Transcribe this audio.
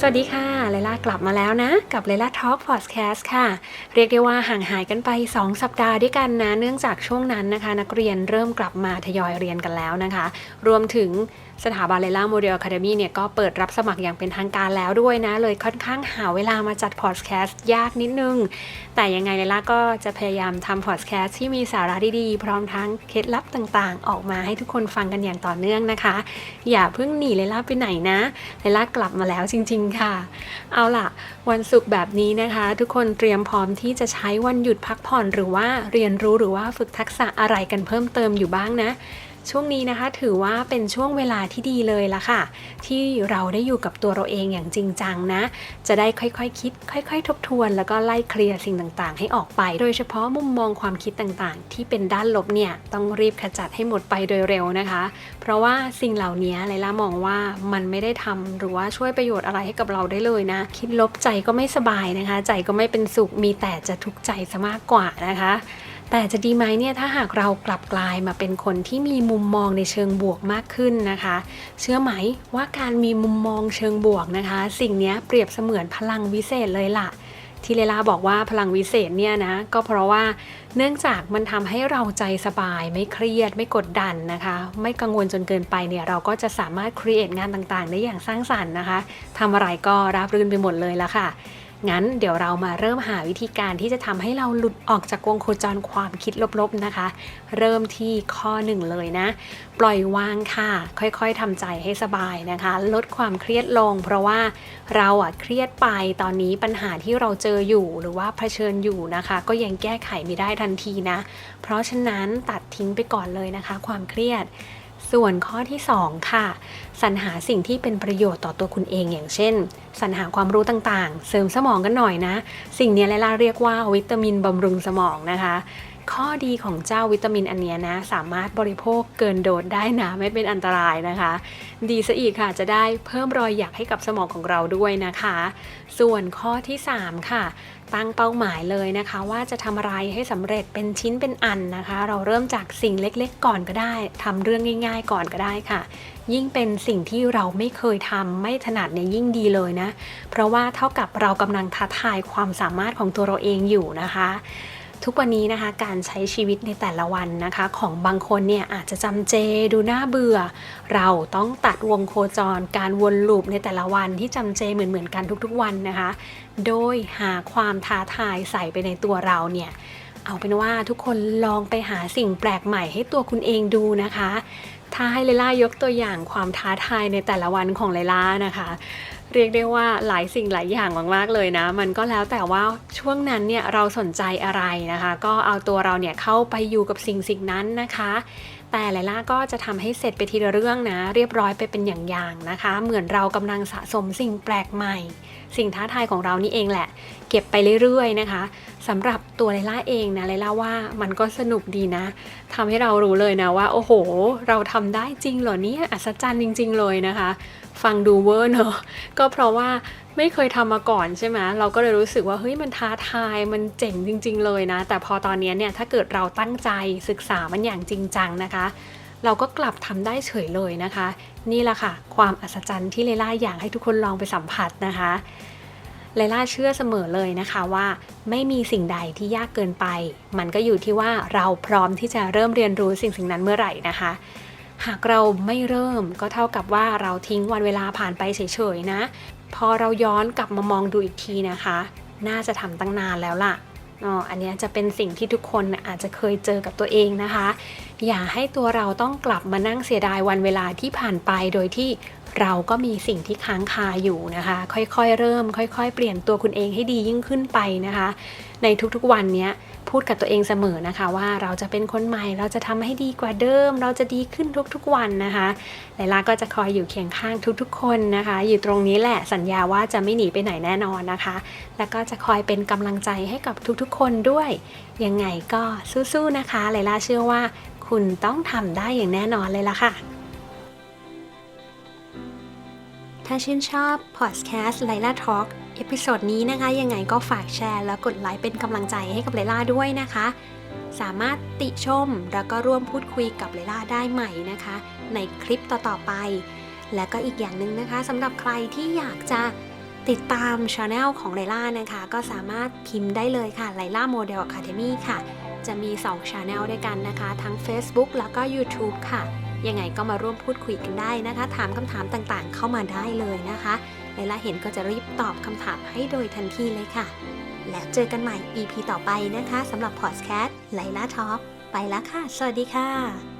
สวัสดีค่ะไลล่ากลับมาแล้วนะ กับไลล่าทอล์กพอดแคสต์ค่ะ เรียกได้ว่าห่างหายกันไป 2 สัปดาห์ด้วยกันนะ เนื่องจากช่วงนั้นนะคะ นักเรียนเริ่มกลับมาทยอยเรียนกันแล้วนะคะ รวมถึงสถาบันไลล่าโมเดลอะคาเดมี่เนี่ยก็เปิดรับสมัครอย่างเป็นทางการแล้วด้วยนะ เลยค่อนข้างหาเวลามาจัดพอดแคสต์ยากนิดนึง แต่ยังไงไลล่าก็จะพยายามทำพอดแคสต์ที่มีสาระดีๆ พร้อมทั้งเคล็ดลับต่างๆ ออกมาให้ทุกคนฟังกันอย่างต่อเนื่องนะคะ อย่าเพิ่งหนีไลล่าไปไหนนะไลล่ากลับมาแล้วจริงๆค่ะ เอาล่ะ วันศุกร์แบบนี้นะคะ ทุกคนเตรียมพร้อมที่จะใช้วันหยุดพักผ่อนหรือว่าเรียนรู้หรือว่าฝึกทักษะอะไรกันเพิ่มเติมอยู่บ้างนะ ช่วงนี้นะคะถือว่าเป็นช่วงเวลาที่ดีเลยละค่ะ ที่เราได้อยู่กับตัวเราเองอย่างจริงจังนะ จะได้ค่อยๆคคิด ค่อย ๆ ทบทวน แล้วก็ไล่เคลียร์สิ่งต่างๆ ให้ออกไป โดยเฉพาะมุมมองความคิดต่างๆ ที่เป็นด้านลบเนี่ยต้องรีบขจัดให้หมดไปโดยเร็วนะคะ เพราะว่าสิ่งเหล่านี้ไลล่ามองว่ามันไม่ได้ทำหรือว่าช่วยประโยชน์อะไรให้กับเราได้เลยนะ คิดลบใจก็ไม่สบายนะคะ ใจก็ไม่เป็นสุขมีแต่จะทุกข์ใจซะมากกว่านะคะ แต่จะดีไหมเนี่ยถ้าหากเรากลับกลายมาเป็นคนที่มีมุมมองในเชิงบวกมากขึ้นนะคะ เชื่อไหมว่าการมีมุมมองเชิงบวกนะคะ สิ่งนี้เปรียบเสมือนพลังวิเศษเลยล่ะที่เลลาบอกว่าพลังวิเศษเนี่ยนะก็เพราะว่าเนื่องจากมันทำให้เราใจสบายไม่เครียดไม่กดดันนะคะ ไม่กังวลจนเกินไปเนี่ยเราก็จะสามารถครีเอทงานต่างๆ ได้อย่างสร้างสรรค์นะคะทำอะไรก็ราบรื่นไปหมดเลยละค่ะ งั้นเดี๋ยวเรามาเริ่มหาวิธีการที่จะทำให้เราหลุดออกจากวงโคจรความคิดลบๆนะคะ เริ่มที่ข้อหนึ่งเลยนะ ปล่อยวางค่ะ ค่อยๆทำใจให้สบายนะคะ ลดความเครียดลง เพราะว่าเราอะเครียดไปตอนนี้ปัญหาที่เราเจออยู่หรือว่าเผชิญอยู่นะคะ ก็ยังแก้ไขไม่ได้ทันทีนะ เพราะฉะนั้นตัดทิ้งไปก่อนเลยนะคะ ความเครียด ส่วนข้อที่ 2 ค่ะ สรรหาสิ่งที่เป็นประโยชน์ต่อตัวคุณเองอย่างเช่น สรรหาความรู้ต่างๆ เสริมสมองกันหน่อยนะ สิ่งนี้ไลล่าเรียกว่าวิตามินบำรุงสมองนะคะ ข้อดีของเจ้าวิตามินอันนี้นะ สามารถบริโภคเกินโดสได้นะ ไม่เป็นอันตรายนะคะ ดีซะอีกค่ะจะได้เพิ่มรอยหยักให้กับสมองของเราด้วยนะคะ ส่วนข้อที่ 3 ค่ะ ตั้งเป้าหมายเลยนะคะ ว่าจะทำอะไรให้สำเร็จเป็นชิ้นเป็นอันนะคะ เราเริ่มจากสิ่งเล็กๆ ก่อนก็ได้ทำเรื่องง่าย ๆ ก่อนก็ได้ค่ะยิ่งเป็นสิ่งที่เราไม่เคยทำไม่ถนัดเนี่ยยิ่งดีเลยนะ เพราะว่าเท่ากับเรากำลังท้าทายความสามารถของตัวเราเองอยู่นะคะ ทุกวันนี้นะคะการใช้ชีวิตในแต่ละวันนะคะ ของบางคนเนี่ยอาจจะจำเจดูน่าเบื่อ เราต้องตัดวงโคจรการวนลูปในแต่ละวันที่จำเจเหมือนๆกันทุกๆวันนะคะ โดยหาความท้าทายใส่ไปในตัวเราเนี่ยเอาเป็นว่าทุกคนลองไปหาสิ่งแปลกใหม่ให้ตัวคุณเองดูนะคะ ถ้าให้เลล่ายกตัวอย่างความท้าทายในแต่ละวันของเลล่านะคะ เรียกได้ว่าหลายสิ่งหลายอย่างมากๆเลยนะ มันก็แล้วแต่ว่าช่วงนั้นเนี่ยเราสนใจอะไรนะคะ ก็เอาตัวเราเนี่ยเข้าไปอยู่กับสิ่งสิ่งนั้นนะคะ แต่ไลล่าก็จะทำให้เสร็จไปทีละเรื่องนะ เรียบร้อยไปเป็นอย่างๆนะคะ เหมือนเรากำลังสะสมสิ่งแปลกใหม่ สิ่งท้าทายของเรานี่เองแหละ เก็บไปเรื่อยๆนะคะสำหรับตัวไลล่าเองนะไลล่าว่ามันก็สนุกดีนะทำให้เรารู้เลยนะว่า โอ้โห เราทำได้จริงเหรอเนี่ยอัศจรรย์จริง ๆ เลยนะคะ ฟังดูเวอร์เนอะก็เพราะว่า ไม่เคยทำมาก่อนใช่ไหมเราก็เลยรู้สึกว่าเฮ้ยมันท้าทายมันเจ๋งจริง ๆ เลยนะ แต่พอตอนนี้เนี่ยถ้าเกิดเราตั้งใจศึกษามันอย่างจริงจังนะคะ เราก็กลับทำได้เฉยเลยนะคะ นี่แหละค่ะ ความอัศจรรย์ที่เลล่าอยากให้ทุกคนลองไปสัมผัสนะคะเลล่าเชื่อเสมอเลยนะคะว่าไม่มีสิ่งใดที่ยากเกินไป มันก็อยู่ที่ว่าเราพร้อมที่จะเริ่มเรียนรู้สิ่งสิ่งนั้นเมื่อไหร่นะคะ หากเราไม่เริ่มก็เท่ากับว่าเราทิ้งวันเวลาผ่านไปเฉยๆนะ พอเราย้อนกลับมามองดูอีกทีนะคะ น่าจะทำตั้งนานแล้วล่ะอันนี้จะเป็นสิ่งที่ทุกคนอาจจะเคยเจอกับตัวเองนะคะ อย่าให้ตัวเราต้องกลับมานั่งเสียดายวันเวลาที่ผ่านไปโดยที่เราก็มีสิ่งที่ค้างคาอยู่นะคะ ค่อยๆ เริ่ม ค่อย ๆ เปลี่ยนตัวคุณเองให้ดียิ่งขึ้นไปนะคะ ในทุกๆวันนี้พูดกับตัวเองเสมอนะคะว่าเราจะเป็นคนใหม่เราจะทำให้ดีกว่าเดิม เราจะดีขึ้นทุกๆวันนะคะไลลาก็จะคอยอยู่เคียงข้างทุกๆ คนนะคะ อยู่ตรงนี้แหละสัญญาว่าจะไม่หนีไปไหนแน่นอนนะคะ แล้วก็จะคอยเป็นกำลังใจให้กับทุกๆ คนด้วย ยังไงก็สู้ๆนะคะไลลาเชื่อว่า คุณต้องทำได้อย่างแน่นอนเลยล่ะค่ะ ถ้าชื่นชอบพอดแคสต์ไลล่าทอล์กเอพิโซดนี้นะคะ ยังไงก็ฝากแชร์แล้วกดไลค์เป็นกำลังใจให้กับไลล่าด้วยนะคะ สามารถติชมแล้วก็ร่วมพูดคุยกับไลล่าได้ใหม่นะคะ ในคลิปต่อๆไป และก็อีกอย่างหนึ่งนะคะสำหรับใครที่อยากจะติดตามช anel ของไลล่านะคะ ก็สามารถพิมพ์ได้เลยค่ะไลล่าโมเดล Academy ค่ะ จะมี 2 Channel ด้วยกันนะคะ ทั้ง Facebook แล้วก็ YouTube ค่ะ ยังไงก็มาร่วมพูดคุยกันได้นะคะ ถามคำถามต่างๆ เข้ามาได้เลยนะคะไลล่าเห็นก็จะรีบตอบคำถามให้โดยทันทีเลยค่ะ แล้วเจอกันใหม่ EP ต่อไปนะคะสำหรับพอดแคสต์ไลล่าท็อปไปแล้วค่ะ สวัสดีค่ะ